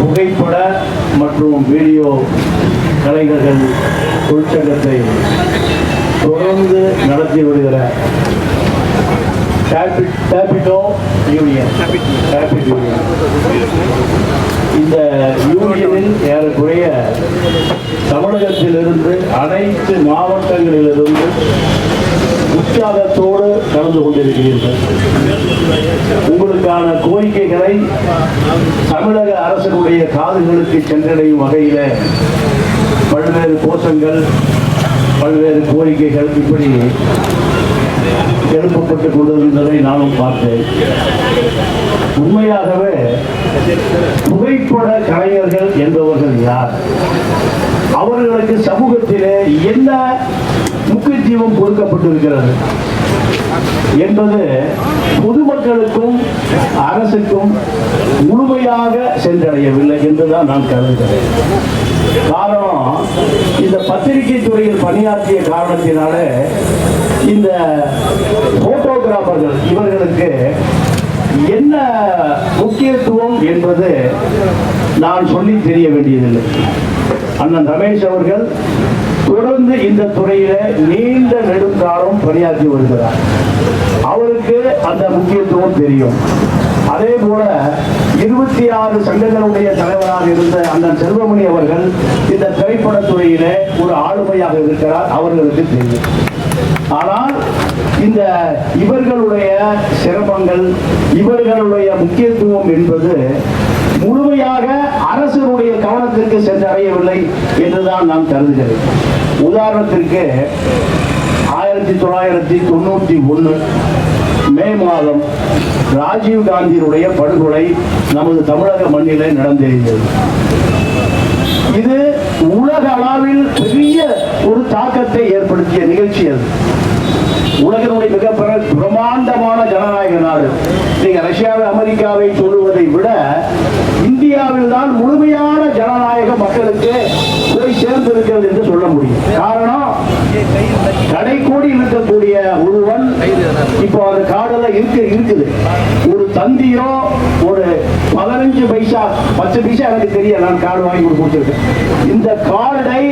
புகைப்பட மற்றும் வீடியோ கலைஞர்கள் தொழிற்சங்கத்தை தொடர்ந்து நடத்தி வருகிற கேபிட்டோ யூனியன் டேபிட் யூனியன் இந்த யூனியனில் ஏறக்குறைய தமிழகத்திலிருந்து அனைத்து மாவட்டங்களிலிருந்து உற்சாகத்தோடு கலந்து கொண்டிருக்கிறீர்கள். உங்களுக்கான கோரிக்கைகளை தமிழக அரசுடைய காதுகளுக்கு சென்றடையும் வகையில் பல்வேறு கோஷங்கள் பல்வேறு கோரிக்கைகள் இப்படி எழுப்பப்பட்டுக் கொண்டிருந்ததை நானும் பார்த்தேன். உண்மையாகவே புகைப்பட கலைஞர்கள் என்பவர்கள் யார்? அவர்களுக்கு சமூகத்திலே என்ன முக்கியத்துவம் கொடுக்கப்பட்டிருக்கிறது? என்பது பொதுமக்களுக்கும் அரசுக்கும் முழுமையாக சென்றடையவில்லை என்றுதான் நான் கருதுகிறேன். காரணம் இந்த பத்திரிகை துறையில் பணியாற்றிய காரணத்தினாலே இந்த போட்டோகிராஃபர்கள் இவர்களுக்கு என்ன முக்கியத்துவம் என்பது நான் சொல்லி தெரிய வேண்டியதில்லை. அண்ணன் ரமேஷ் அவர்கள் தொடர்ந்து இந்த துறையில நீண்ட நெடுங்காலம் பணியாற்றி வருகிறார். அவருக்கு அந்த முக்கியத்துவம் தெரியும். அதே போல இருபத்தி ஆறு சங்கங்களுடைய தலைவராக இருந்த அண்ணன் செல்வமணி அவர்கள் இந்த திரைப்படத்துறையிலே ஒரு ஆளுமையாக இருக்கிறார் அவர்களுக்கு தெரியும். ஆனால் இந்த இவர்களுடைய சிரமங்கள் இவர்களுடைய முக்கியத்துவம் என்பது முழுமையாக அரசனுடைய கவனத்திற்கு சென்றடையவில்லை என்றுதான் நான் கருதுகிறேன். உதாரணத்திற்கு ஆயிரத்தி தொள்ளாயிரத்தி தொண்ணூற்றி ஒன்று மே மாதம் ராஜீவ் காந்தியினுடைய படுகொலை நமது தமிழக மண்ணிலே நடந்திருந்தது இது உலக அளவில் பெரிய ஒரு தாக்கத்தை ஏற்படுத்திய நிகழ்ச்சி அது. உலகினுடைய மிக பிரமாண்டமான பிரம்மாண்டமான ஜனநாயக நாடு. நீங்க ரஷ்யாவை அமெரிக்காவை சொல்லுவதை விட இந்தியாவில் தான் முழுமையான ஜனநாயக மக்களுக்கு போய் சேர்ந்திருக்கிறது என்று சொல்ல முடியும். காரணம் கடை கூடி இருக்கக்கூடிய ஒருவன் இப்போ அந்த காடெல்லாம் இருக்கு இருக்குது. ஒரு தந்தியோ ஒரு பதினஞ்சு பைசா பத்து பைசா எனக்கு தெரிய நான் காடு வாங்கி கொடுத்து கொடுத்துருக்கேன். இந்த கார்டை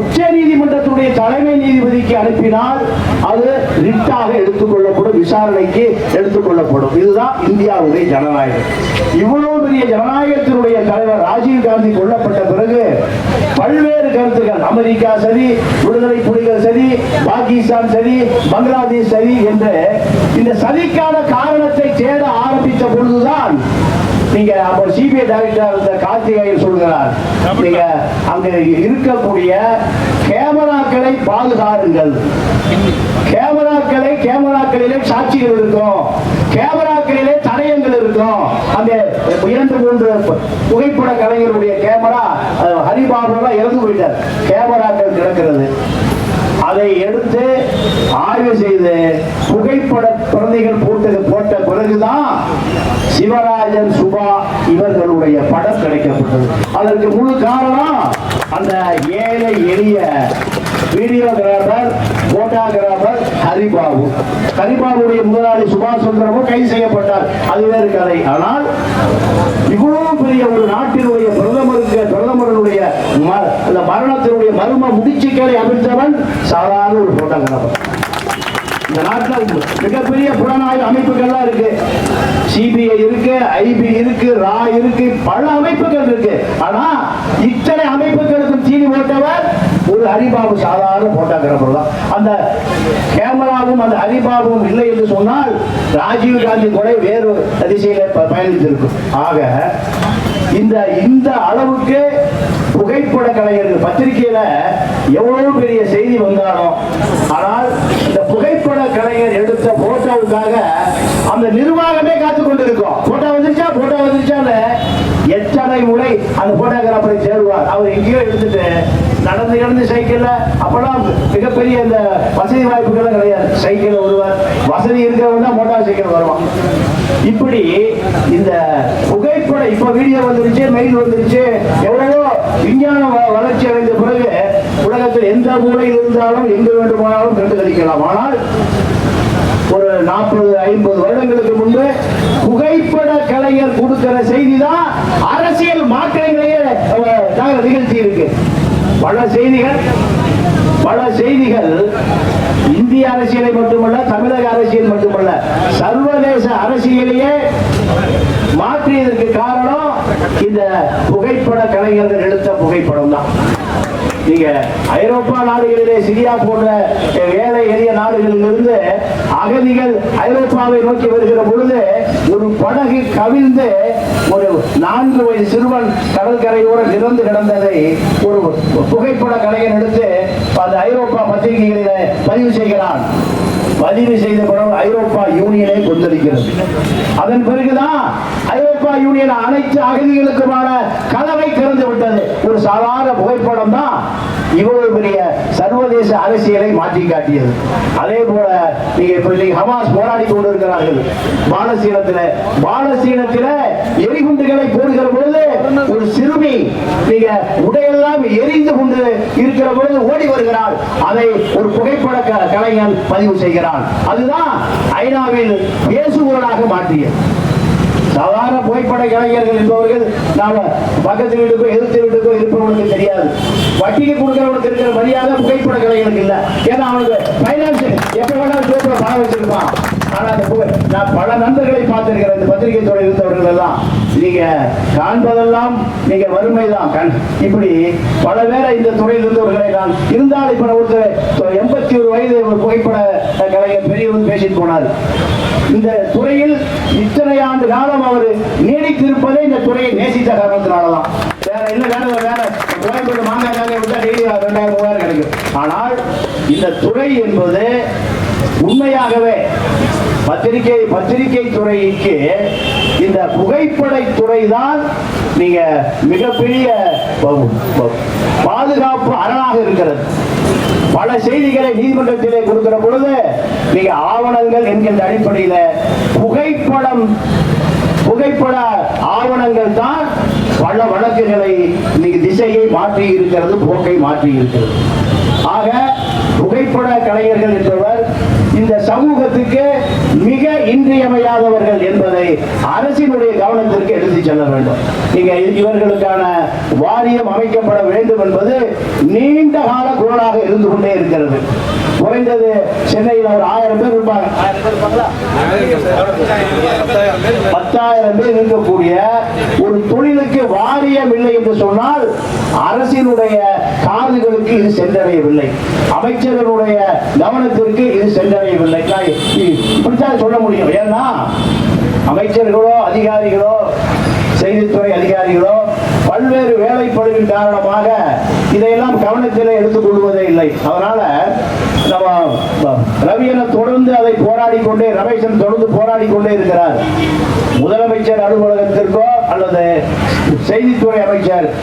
உச்ச நீதிமன்றத்துடைய தலைமை நீதிபதிக்கு அனுப்பினால் அது ரிட்டாக எடுத்துக்கொள்ளப்படும் விசாரணைக்கு எடுத்துக்கொள்ளப்படும். இதுதான் இந்தியாவுடைய ஜனநாயகம். இவ்வளவு பெரிய ஜனநாயகத்தினுடைய தலைவர் ராஜீவ் காந்தி கொல்லப்பட்ட பிறகு பல்வேறு கருத்துக்கள். அமெரிக்கா சரி விடுதலை புலிகள் சரி பாகிஸ்தான் சரி பங்களாதேஷ் சரி என்று இந்த சதிக்கான காரணத்தை தேட ஆரம்பித்த பொழுதுதான் நீங்க அப்ப சிபிஐ டைரக்டர் இந்த கார்த்திகேயன் சொல்கிறார். நீங்க அங்க இருக்கக்கூடிய கேமராக்களை பாதுகாருங்கள். கேமராக்களை கேமராக்களிலே சாட்சிகள் இருக்கும். கேமராக்களிலே தடயங்கள் இருக்கும். அந்த இரண்டு மூன்று புகைப்பட கலைஞருடைய கேமரா ஹரிபாபுலாம் இறந்து போயிட்டார். கேமராக்கள் கிடக்கிறது. அதை எடுத்து ஆய்வு செய்து புகைப்பட பிரதிகள் போட்டது போட்ட பிறகுதான் சிவராஜன் சுபா இவர்களுடைய படம் கிடைக்கப்பட்டது. அதற்கு முழு காரணம் அந்த ஏழை எளிய வீடியோகிராபர் போட்டோகிராபர் ஹரிபாபு. ஹரிபாபுடைய முதலாளி சுபாஷ் சந்திரமும் கைது செய்யப்பட்டார். அது வேறு கதை. ஆனால் இவ்வளவு பெரிய ஒரு நாட்டினுடைய பிரதமருக்கு பிரதமருடைய ம- அந்த மரணத்தினுடைய மர்ம முடிச்சுக்களை அமைத்தவன் சாதாரண ஒரு போட்டோகிராபர். இந்த நாட்டில் மிகப்பெரிய புலனாய்வு அமைப்புகள்லாம் இருக்கு. சிபிஐ இருக்கு ஐபி இருக்கு ரா இருக்கு பல அமைப்புகள் இருக்கு. ஆனா இத்தனை அமைப்புகளுக்கும் தீனி போட்டவர் ஒரு ஹரிபாபு சாதாரண போட்டோகிராஃபர் தான். அந்த கேமராவும் அந்த ஹரிபாபும் இல்லை என்று சொன்னால் ராஜீவ் காந்தி கொலை வேறு திசையில ப- பயணித்திருக்கும். ஆக இந்த இந்த அளவுக்கு புகைப்பட கலைஞர்கள் பத்திரிகையில எவ்வளவு பெரிய செய்தி வந்தாலும் ஆனால் இந்த புகைப்பட கலைஞர் எடுத்த போட்டோவுக்காக அந்த நிர்வாகமே காத்து கொண்டிருக்கும். போட்டோ வந்துருச்சா? போட்டோ வந்துருச்சான்னு எத்தனை முறை அந்த போட்டோகிராஃபரை சேருவார் அவர் எங்கேயோ எடுத்துட்டு நடந்து நடந்து சைக்கிள்ல அப்பெல்லாம் மிகப்பெரிய இந்த வசதி வாய்ப்புகள் கிடையாது. சைக்கிள் வருவார். வசதி இருக்கிறவங்க தான் மோட்டார் சைக்கிள் வருவான். இப்படி இந்த புகைப்பட இப்ப வீடியோ வந்துருச்சு மெயில் வந்துருச்சு எவ்வளவோ விஞ்ஞான வளர்ச்சி அடைந்த பிறகு உலகத்தில் எந்த மூலையில் இருந்தாலும் எங்கு வேண்டுமானாலும் கண்டுகளிக்கலாம். ஆனால் ஒரு நாற்பது ஐம்பது வருடங்களுக்கு முன்பு கலைஞர் கொடுக்கிற செய்தி தான் அரசியல் மாற்றங்களையே நாங்கள் நிகழ்ச்சி இருக்கு பல செய்திகள் பல செய்திகள். இந்திய அரசியலை மட்டுமல்ல தமிழக அரசியல் மட்டுமல்ல சர்வதேச அரசியலையே மாற்றியதற்கு காரணம் இந்த புகைப்பட கலைஞர்கள் எடுத்த புகைப்படம் தான் நீங்க ஐரோப்பா நாடுகளிலே சிரியா போன்ற ஏழை எளிய நாடுகளிலிருந்து அகதிகள் ஐரோப்பாவை நோக்கி வருகிற பொழுது ஒரு படகு கவிழ்ந்து ஒரு நான்கு வயது சிறுவன் கடற்கரையோடு நிறந்து கிடந்ததை ஒரு புகைப்பட கலைஞன் எடுத்து அந்த ஐரோப்பா பத்திரிகைகளிலே பதிவு செய்கிறான். பதிவு செய்த பிறகு ஐரோப்பா யூனியனை கொந்தளிக்கிறது. அதன் பிறகுதான் ஐரோப்பா யூனியன் அனைத்து அகதிகளுக்குமான கதவை திறந்து விட்டது. ஒரு சாதாரண புகைப்படம் தான். இவ்வளவு பெரிய சர்வதேச அரசியலை மாற்றி காட்டியது அதே போல நீங்க இப்ப நீங்க ஹமாஸ் போராடி கொண்டிருக்கிறார்கள். பாலஸ்தீனத்துல பாலஸ்தீனத்துல எரிகுண்டுகளை போடுகிற பொழுது ஒரு சிறுமி நீங்க உடையெல்லாம் எரிந்து கொண்டு இருக்கிற பொழுது ஓடி வருகிறாள். அதை ஒரு புகைப்பட கலைஞன் பதிவு செய்கிறான். அதுதான் ஐநாவில் பேசுபவராக மாற்றியது. சாதாரண புகைப்பட கலைஞர்கள் என்பவர்கள் நாம பக்கத்து வீட்டுக்கோ எதிர்த்து வீட்டுக்கோ இருப்பவனுக்கு தெரியாது. வட்டிக்கு கொடுக்கிறவனுக்கு இருக்கிற மரியாதை புகைப்பட கலைஞருக்கு இல்லை. ஏன்னா அவனுக்கு பைனான்ஸ் எப்ப வேணாலும் ஜோப்ல பணம் வச்சிருப்பான். ஆனா அந்த புகை நான் பல நண்பர்களை பார்த்திருக்கிறேன் இந்த பத்திரிகை துறை இருந்தவர்கள் எல்லாம் நீங்க காண்பதெல்லாம் நீங்க வறுமைதான். கண். இப்படி பல பேரை இந்த துறையில் இருந்தவர்களை நான் இருந்தால் இப்ப ஒருத்தர் எண்பத்தி ஒரு வயது ஒரு புகைப்பட கலைஞர் பெரியவர் பேசிட்டு போனார். இந்த துறையில் இத்தனை ஆண்டு காலம் அவர் நீடித்திருப்பதே இந்த துறையை நேசித்த காரணத்தினாலதான். வேற என்ன வேற வேற கோயம்பேடு மாங்காய் விட்டா டெய்லி ரெண்டாயிரம் மூவாயிரம் கிடைக்கும். ஆனால் இந்த துறை என்பது உண்மையாகவே பத்திரிகை பத்திரிகை துறைக்கு இந்த புகைப்படை துறை தான் நீங்க மிகப்பெரிய பாதுகாப்பு அரணாக இருக்கிறது. பல செய்திகளை நீதிமன்றத்திலே கொடுக்கிற பொழுது நீங்க ஆவணங்கள் என்கின்ற அடிப்படையில புகைப்படம் புகைப்பட ஆவணங்கள் தான் பல வழக்குகளை இன்னைக்கு திசையை மாற்றி இருக்கிறது போக்கை மாற்றி இருக்கிறது. ஆக புகைப்பட கலைஞர்கள் என்பவர் இந்த சமூகத்துக்கு இன்றியமையாதவர்கள் என்பதை அரசினுடைய கவனத்திற்கு எடுத்து செல்ல வேண்டும். நீங்க இவர்களுக்கான வாரியம் அமைக்கப்பட வேண்டும் என்பது நீண்ட கால குரலாக இருந்து கொண்டே இருக்கிறது. குறைந்தது சென்னையில் ஒரு ஆயிரம் பேர் இருப்பாங்க. ஆயிரம் பேர் பத்தாயிரம் பேர் இருக்கக்கூடிய ஒரு தொழிலுக்கு வாரியம் இல்லை என்று சொன்னால் அரசினுடைய காதுகளுக்கு இது சென்றடையவில்லை. அமைச்சர்களுடைய கவனத்திற்கு இது சென்றடையவில்லை. இப்படித்தான் சொல்ல முடியும். ஏன்னா அமைச்சர்களோ அதிகாரிகளோ செய்தித்துறை அதிகாரிகளோ பல்வேறு வேலைப்பழுவின் காரணமாக இதையெல்லாம் கவனத்தில் எடுத்துக் கொள்வதே இல்லை. அதனால நம்ம ரவியனை தொடர்ந்து அதை போராடி கொண்டே ரமேசன் தொடர்ந்து போராடி கொண்டே இருக்கிறார். முதலமைச்சர் அலுவலகத்திற்கோ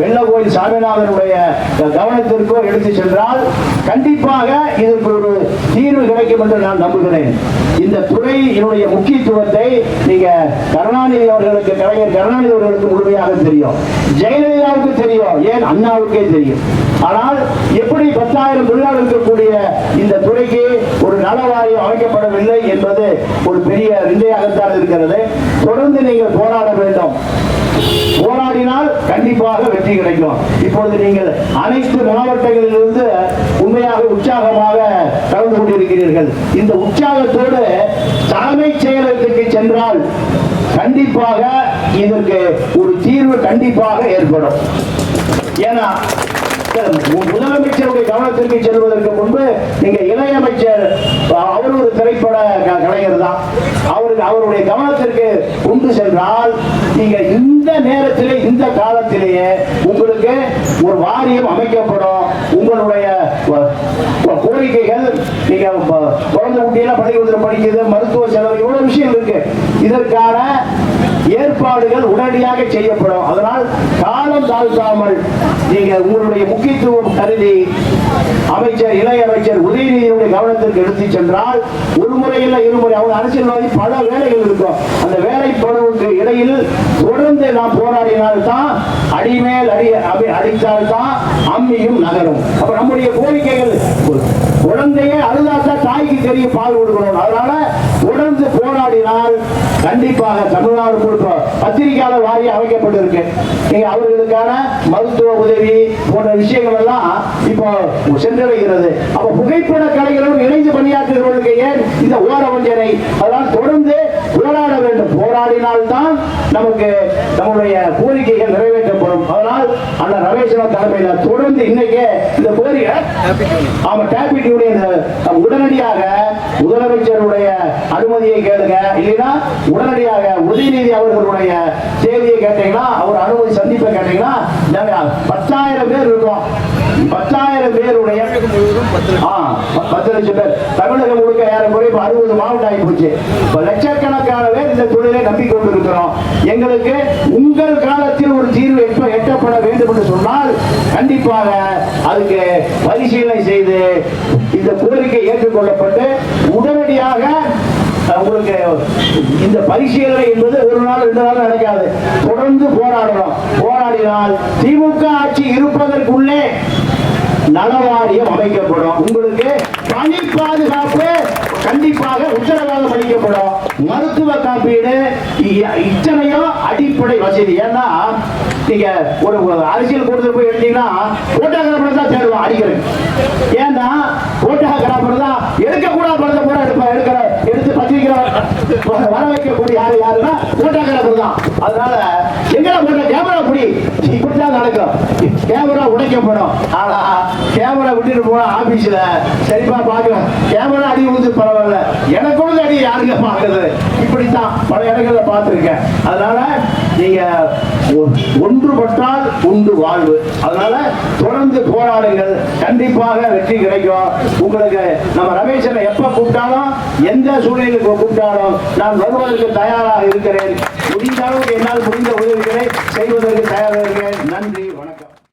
வெள்ளகோயில் சாமிநாதனுடைய கவனத்திற்கோ எடுத்து சென்றால் கண்டிப்பாக இதற்கு ஒரு தீர்வு கிடைக்கும் என்று நான் நம்புகிறேன். இந்த துறையினுடைய முக்கியத்துவத்தை நீங்க கருணாநிதி அவர்களுக்கு கலைஞர் கருணாநிதி அவர்களுக்கு முழுமையாக தெரியும். ஜெயலலிதாவுக்கு தெரியும் ஏன் அண்ணாவுக்கே தெரியும். ஆனால் எப்படி பத்தாயிரம் தொழிலாளர் இருக்கக்கூடிய இந்த துறைக்கு ஒரு நல வாரியம் அமைக்கப்படவில்லை என்பது ஒரு பெரிய விந்தையாகத்தான் இருக்கிறது. தொடர்ந்து நீங்கள் போராட வேண்டும். கண்டிப்பாக வெற்றி கிடைக்கும். இப்பொழுது நீங்கள் அனைத்து மாவட்டங்களிலிருந்து உண்மையாக உற்சாகமாக கலந்து கொண்டிருக்கிறீர்கள். இந்த உற்சாகத்தோடு தலைமைச் செயலகத்துக்கு சென்றால் கண்டிப்பாக இதற்கு ஒரு தீர்வு கண்டிப்பாக ஏற்படும். ஏன்னா முதலமைச்சருடைய கவனத்திற்கு செல்வதற்கு முன்பு நீங்க இளைய அமைச்சர் அவர் ஒரு திரைப்பட க- கலைஞர் தான். அவருக்கு அவருடைய கவனத்திற்கு கொண்டு சென்றால் நீங்க இந்த நேரத்திலே இந்த காலத்திலேயே உங்களுக்கு ஒரு வாரியம் அமைக்கப்படும். உங்களுடைய கோரிக்கைகள் நீங்க குழந்தை குட்டியெல்லாம் பள்ளிக்கூடத்தில் படிக்கிறது மருத்துவ செலவு இவ்வளவு விஷயம் இருக்கு. இதற்கான ஏற்பாடுகள் உடனடியாக செய்யப்படும். அதனால் காலம் தாழ்த்தாமல் நீங்க உங்களுடைய முக்கியத்துவம் கருதி அமைச்சர் இணை அமைச்சர் உதயநிதியுடைய கவனத்திற்கு எடுத்து சென்றால் ஒரு முறையில் இருமுறை அவங்க அரசியல்வாதி பல வேலைகள் இருக்கும். அந்த வேலை பழுவுக்கு இடையில் தொடர்ந்து நாம் போராடினால்தான் அடிமேல் அடி அடி- அடித்தால்தான் அம்மியும் நகரும். அப்ப நம்முடைய கோரிக்கைகள் குழந்தையே அழுதாத்தான் தாய்க்கு தெரிய பால் கொடுக்கணும் அதனால தொடர்ந்து போராடினால் கண்டிப்பாக தமிழ்நாடு முழுக்க பத்திரிகையாளர் வாரியம் அமைக்கப்பட்டிருக்கு. நீங்க அவர்களுக்கான மருத்துவ உதவி போன்ற விஷயங்கள் எல்லாம் இப்போ சென்றடைகிறது. அப்ப புகைப்பட கலைகளும் இணைந்து பணியாற்றுகிறவர்களுக்கு ஏன் இந்த ஓர வஞ்சனை? அதனால் தொடர்ந்து போராட வேண்டும். போராடினால்தான் நமக்கு நம்முடைய கோரிக்கைகள் நிறைவேற்றப்படும். அதனால் அந்த ரமேஸ்வரன் தலைமையில தொடர்ந்து இன்னைக்கே இந்த கோரிக்கை ஆமா டேபிட் யூனியன் உடனடியாக முதலமைச்சருடைய அனுமதியை கேளுங்க. இல்லைன்னா உடனடியாக உதயநிதி அவர்களுடைய செய்தியை கேட்டீங்கன்னா அவர் அனுமதி சந்திப்பை கேட்டீங்கன்னா பத்தாயிரம் பேர் இருக்கோம் பத்தாயிரம் பேருடைய பத்து லட்சம் பேர். தமிழகம் முழுக்க ஏறக்குறைய இப்ப அறுபது மாவட்டம் ஆகி போச்சு. இப்ப லட்சக்கணக்கான பேர் இந்த தொழிலை நம்பிக்கொண்டிருக்கிறோம். எங்களுக்கு உங்கள் காலத்தில் ஒரு தீர்வு எப்ப எட்டப்பட வேண்டும் என்று சொன்னால் கண்டிப்பாக அதுக்கு பரிசீலனை செய்து இந்த கோரிக்கை ஏற்றுக்கொள்ளப்பட்டு உடனடியாக அவங்களுக்கு உங்களுக்கு இந்த பரிசீலனை என்பது ஒரு நாள் ரெண்டு நாள் நடக்காது. தொடர்ந்து போராடணும். போராடினால் திமுக ஆட்சி இருப்பதற்குள்ளே நலவாரியம் அமைக்கப்படும். உங்களுக்கு பணி பாதுகாப்பு கண்டிப்பாக உத்தரவாதம் அளிக்கப்படும். மருத்துவ காப்பீடு இ- இத்தனையும் அடிப்படை வசதி. ஏன்னா நீங்க ஒரு அரசியல் கூட்டத்தில் போய் எடுத்தீங்கன்னா போட்டோகிராஃபர் தான் தேடுவோம் அடிக்கிறேன். ஏன்னா போட்டோகிராஃபர் தான் எடுக்கக்கூடாத படத்தை கூட எடுக்கிற வர வைக்கக்கூடிய யாரு யாருன்னா போட்டோகிராஃபர் தான் அதனால எங்கடா போட்ட கேமரா புடி இப்படிதான் நடக்கும். கேமரா உடைக்கப்படும். ஆனா கேமரா விட்டுட்டு போனா ஆபீஸ்ல சரிப்பா பாக்கலாம் கேமரா அடி விழுந்து பரவாயில்ல. எனக்கு அடி யாருங்க பாக்குறது இப்படித்தான் பல இடங்கள்ல பார்த்துருக்கேன். அதனால நீங்க ஒன்றுபட்டால் உண்டு வாழ்வு. அதனால தொடர்ந்து போராடுங்கள். கண்டிப்பாக வெற்றி கிடைக்கும். உங்களுக்கு நம்ம ரமேஷனை எப்ப கூப்பிட்டாலும் எந்த சூழ்நிலைக்கு கூப்பிட்டாலும் நான் வருவதற்கு தயாராக இருக்கிறேன். முடிந்த அளவுக்கு என்னால் முடிந்த உதவிகளை செய்வதற்கு தயாராக இருக்கிறேன். நன்றி வணக்கம்.